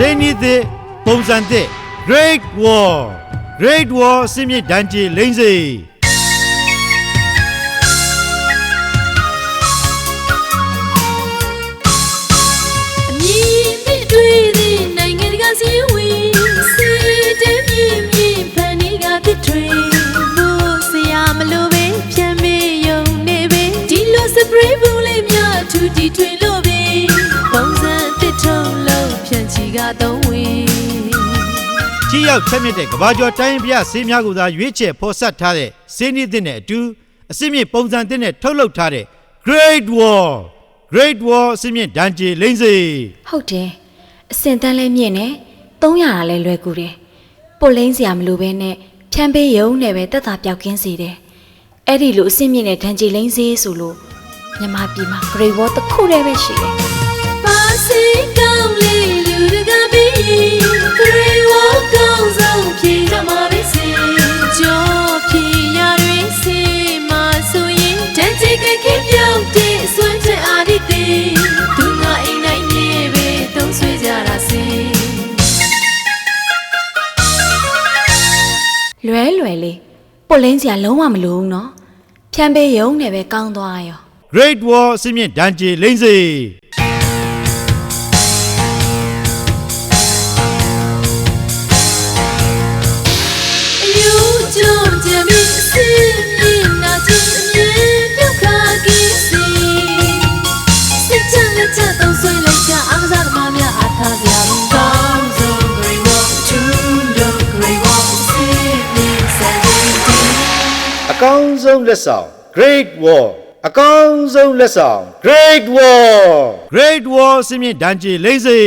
စင်းနီးသစ်ပုံစံသစ် Great War Great War အစစ်မြစ်ဒဏ်ကြေလိမ့်စေအမည်သစ်တွေ့ န့်ချီကတော့ဝင်ကြီးရောက်ချက်မြစ်တဲ့ကဘာကျော်တိုင်းပြဆေးများကိုသာရွေးချယ်ဖော်ဆက်ထားတဲ့စင်းနီးသစ်နဲ့အတူအစစ်မြစ်ပုံစံသစ်နဲ့ထုတ်လုပ်ထားတဲ့ Great War Great War အစစ်မြစ်ဒဏ်ကြေလိမ့်စေဟုတ်တယ်အစင်တန်းလဲမြင့်နေ300လဲလွယ်ကူတယ်ပို့လိမ့်စရာမလိုပဲနဲ့ဖြန်းပေးရုံနဲ့ပဲတက်တာပြောက်ကင်းစေတယ်အဲ့ဒီလိုအစင်မြင့်တဲ့ဒဏ်ကြီးလိမ့်စေဆိုလို့မြန်မာပြည်မှာ Great Wall တစ်ခုတည်းပဲရှိတယ်ပါစေကောင်း လေးလူတကာပြီး Grey Wall ကောင်းဆုံးဖြေကြမှာပဲစေကြောဖြေရတွေစေမဆိုရင်တန်ချေကခေပြောင်းတဲ့ဆွမ်းချက်အာဒီတေသူငါအိမ်နိုင်မြေပဲသုံးဆွေးကြတာစေလွယ်လွယ်လေးပို့လိမ့်စရာလုံးဝမလိုဘူးနော်ဖြန်းပေးရုံနဲ့ပဲကောင်းသွားရော Great War အစစ်မြစ်ဒဏ်ကြေလိမ့်စေ ကျုံကြမီစင်မြင်နာချင်အမြင်ပြုတ်ခါကင်းစီစစ်ချမ်းလက်ချက်သုံးဆွေးလိုက်ကြအားကစားသမားများအားထားကြကောင်းဆုံး Grey Wall ချူလို့ Grey Wall စစ်မြင်စံချိန်တင်အကောင်းဆုံးလက်ဆောင် Great War အကောင်းဆုံးလက်ဆောင် Great War Great War အစစ်မြစ်ဒဏ်ကြေလိမ့်စေ